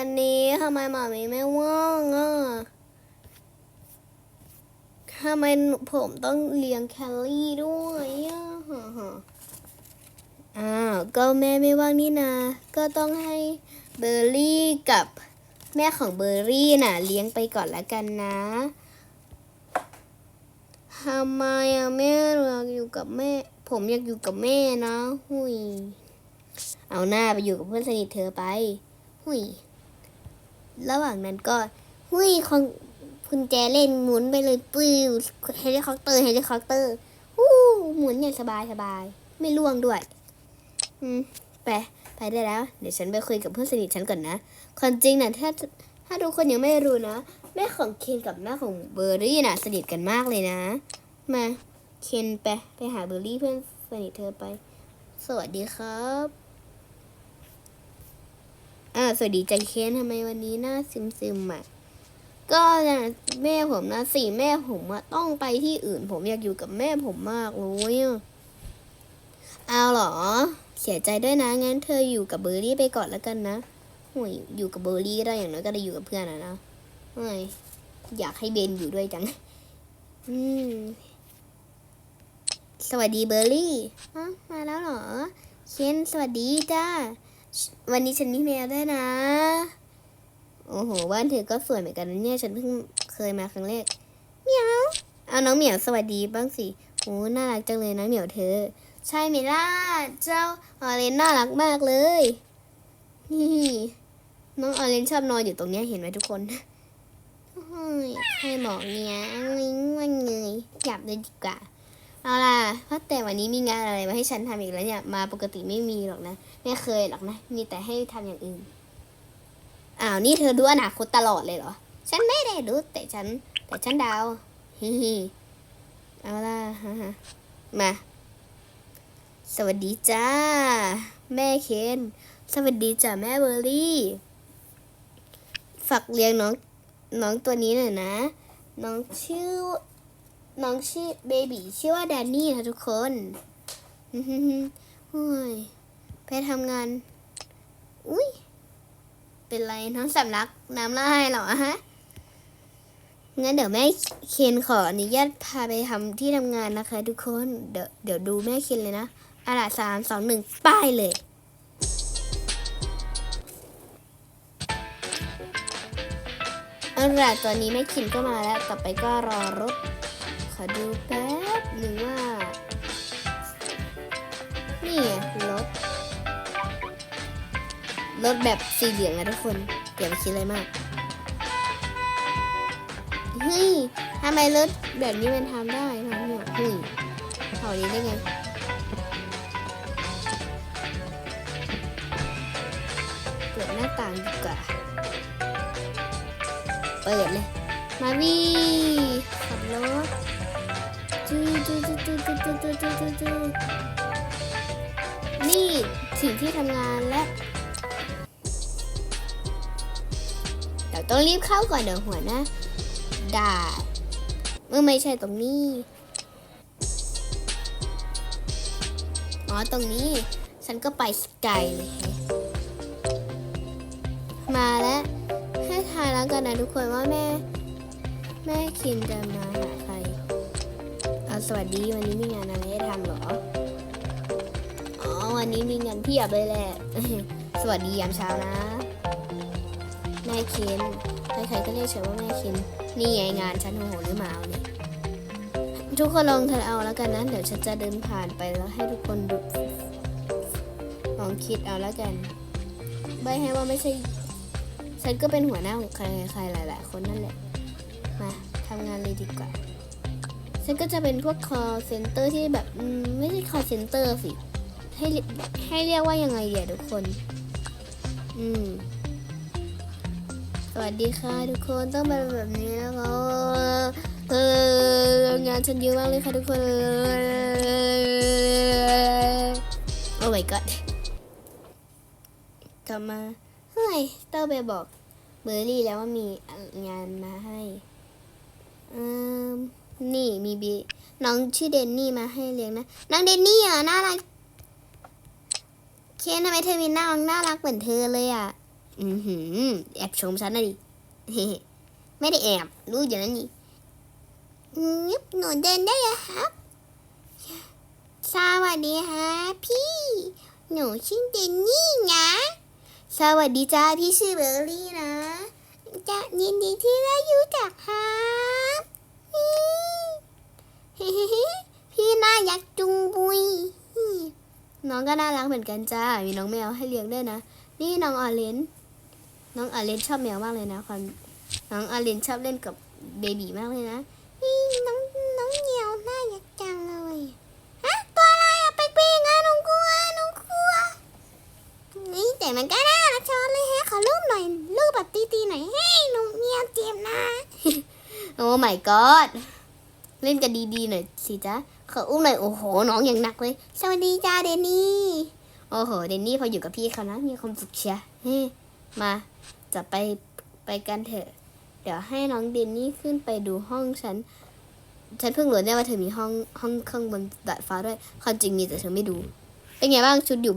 วันนี้ทำไมหมามีไม่ว่างอะทำไมผมต้องเลี้ยงแคลรี่ด้วยอะอ้าวก็แม่ไม่ว่างนี่นาก็ต้องให้เบอร์รี่กับแม่ของเบอร์รี่น่ะ เลี้ยงไปก่อนละกันนะทำไมอะแม่อยากอยู่กับแม่ ผมอยากอยู่กับแม่นะ หุยเอาหน้าไปอยู่กับเพื่อนสนิทเธอไป หุย ระหว่างนั้นก็หุยของคุณแจเล่นหมุนไปเลยปิ้วเฮลิคอปเตอร์เฮลิคอปเตอร์ฮู้หมุนอย่างสบายสบาย ไม่ล่วงด้วย อืมไปไปได้แล้ว เดี๋ยวฉันไปคุยกับเพื่อนสนิทฉันก่อนนะความจริงนะถ้าถ้าทุกคนยังไม่รู้นะ แม่ของเคนกับแม่ของเบอร์รี่น่ะ สนิทกันมากเลยนะ มาเคนไปไปหาเบอร์รี่เพื่อนสนิทเธอไป สวัสดีครับ สวัสดีจังเคนทำไมวันนี้หน้าซึมซึมๆอะ ก็นะแม่ผมนะสี่แม่ผมอะต้องไปที่อื่น ผมอยากอยู่กับแม่ผมมากเลยเอาเหรอ เสียใจด้วยนะงั้นเธออยู่กับเบอร์รี่ไปก่อนแล้วกันนะโอ้ยอยู่กับเบอร์รี่ก็ได้อย่างน้อยก็ได้อยู่กับเพื่อนอะนะเฮ้ยอยากให้เบนอยู่ด้วยจัง อืม สวัสดีเบอร์รี่มาแล้วเหรอ เคนสวัสดีจ้า วันนี้ฉันมีแมวด้วยนะ โอ้โหบ้านเธอก็สวยเหมือนกันนะเนี่ย ฉันเพิ่งเคยมาครั้งแรกเหมียวเอาน้องเหมียวสวัสดีบ้างสิโอ้น่ารักจังเลยนะเหมียวเธอ ใช่ไหมล่ะ เจ้าออเรนน่ารักมากเลย นี่น้องออเรนชอบนอนอยู่ตรงเนี้ยเห็นไหมทุกคนให้หมอกเนี่ยวิ้งวันเงยหยับเลยดีกว่า เอาล่ะเพราะแต่วันนี้มีงานอะไรมาให้ฉันทำอีกแล้วเนี่ย มาปกติไม่มีหรอกนะ ไม่เคยหรอกนะ มีแต่ให้ทำอย่างอื่น อ้าว นี่เธอดูอนาคตตลอดเลยเหรอ ฉันไม่ได้ดูแต่ฉัน แต่ฉันดาวฮิฮิเอาล่ะฮะฮะมา สวัสดีจ้า แม่เคน สวัสดีจ้าแม่เบอร์รี่ ฝากเลี้ยงน้องน้องตัวนี้หน่อยนะ น้องชื่อ น้องชื่อเบบีชื่อว่าแดนนี่นะทุกคนฮ้ยไปทำงาน อุ้ยเป็นไรน้องสำลักน้ำลายเหรอฮะ งั้นเดี๋ยวแม่เคนขออนุญาตพาไปทำที่ทำงานนะคะ ทุกคน เดี๋ยวเดี๋ยวดูแม่เคนเลยนะอาละสามสองหนึ่งป้ายเลยอาละตอนนี้แม่เคนก็มาแล้ว ต่อไปก็รอรถ อดูแป๊บหนึ่งว่า นี่รถ รถแบบสีเหลืองนะทุกคนอย่าไปคิดอะไรมาก เฮ้ยทำไมรถแบบนี้มันทำได้ทำเนี่ยเฮ้ยเท่านี้ได้ไงเปิดหน้าต่างดีกว่าเปิดเลย มาวี่ขับรถ จูจูจูจูจูจูจูจูจูจูนี่ถึงที่ทำงานแล้วเดี๋ยวต้องรีบเข้าก่อนเดี๋ยวหัวหนะด่าเมื่อไม่ใช่ตรงนี้ อ๋อตรงนี้ ฉันก็ไปสกายเลยมาแล้วให้ทายแล้วกันนะทุกคนว่าแม่ แม่คิมจะมาหาใคร สวัสดีวันนี้มีงานอะไรให้ทำเหรอ อ๋อวันนี้มีงานเพียบเลยแหละ สวัสดียามเช้านะแม่เคนใครๆก็เรียกฉันว่าแม่เคนนี่ไงงานฉันโหหรือหมาเนี่ยทุกคนลองเธอเอาแล้วกันนะเดี๋ยวฉันจะเดินผ่านไปแล้วให้ทุกคนดูลองคิดเอาแล้วกันใบให้ว่าไม่ใช่ ฉันก็เป็นหัวหน้าของใครใครหลาย ๆ คนนั่นแหละมาทำงานเลยดีกว่า ฉันก็จะเป็นพวก call center ที่แบบไม่ใช่ call center สิให้ให้เรียกว่ายังไงเดี๋ยวทุกคน อืม สวัสดีค่ะทุกคนต้องเป็นแบบนี้นะคะเอองานฉันเยอะมากเลยค่ะทุกคน โอ้ my god กลับมาเฮ้ยต้องไปบอกเบอร์รี่แล้วว่ามีงานมาให้อืม นี่มีบีน้องชื่อเดนนี่มาให้เลี้ยงนะน้องเดนนี่อะน่ารักเคนทำไมเธอมีหน้าน่ารักเหมือนเธอเลยอะ อือหือแอบชมฉันนะดิไม่ได้แอบรู้อยู่แล้วนี่งึบหนูเดินได้เหรอครับสวัสดีฮะพี่ หนูชื่อเดนนี่นะสวัสดีจ้าพี่ชื่อเบอร์รี่นะจะยินดีที่ได้รู้จักครับ พี่น่ารักจุงบุย น้องก็น่ารักเหมือนกันจ้า มีน้องแมวให้เลี้ยงด้วยนะ นี่น้องออเรนจ์น้องออเรนจ์ชอบแมวมากเลยนะความน้องออเรนจ์ชอบเล่นกับเบบีมากเลยนะนี่น้องน้องเหนียวน่ารักจังเลยฮะตัวอะไรอะไปปีกอะหนูกลัวหนูกลัว นี่แต่มันก็น่ารักชอนเลยแฮะขอรูปหน่อยรูปแบบตีๆหน่อยเฮ้ยหนูเหนียวเจ็บนะ โอ้ my god เล่นกันดีๆหน่อยสิจ๊ะขออุ้มหน่อยโอ้โห น้องอย่างหนักเลย สวัสดีจ้าเดนนี่โอ้โหเดนนี่พออยู่กับพี่เขานะมีความสุขเชียเฮ้มาจะไปไปกันเถอะ เดี๋ยวให้น้องเดนนี่ขึ้นไปดูห้องฉันฉันเพิ่งรู้ได้ว่าเธอมีห้องห้องข้างบนดาดฟ้าด้วยความจริงมีแต่เธอไม่ดู เป็นไงบ้างชุดอยู่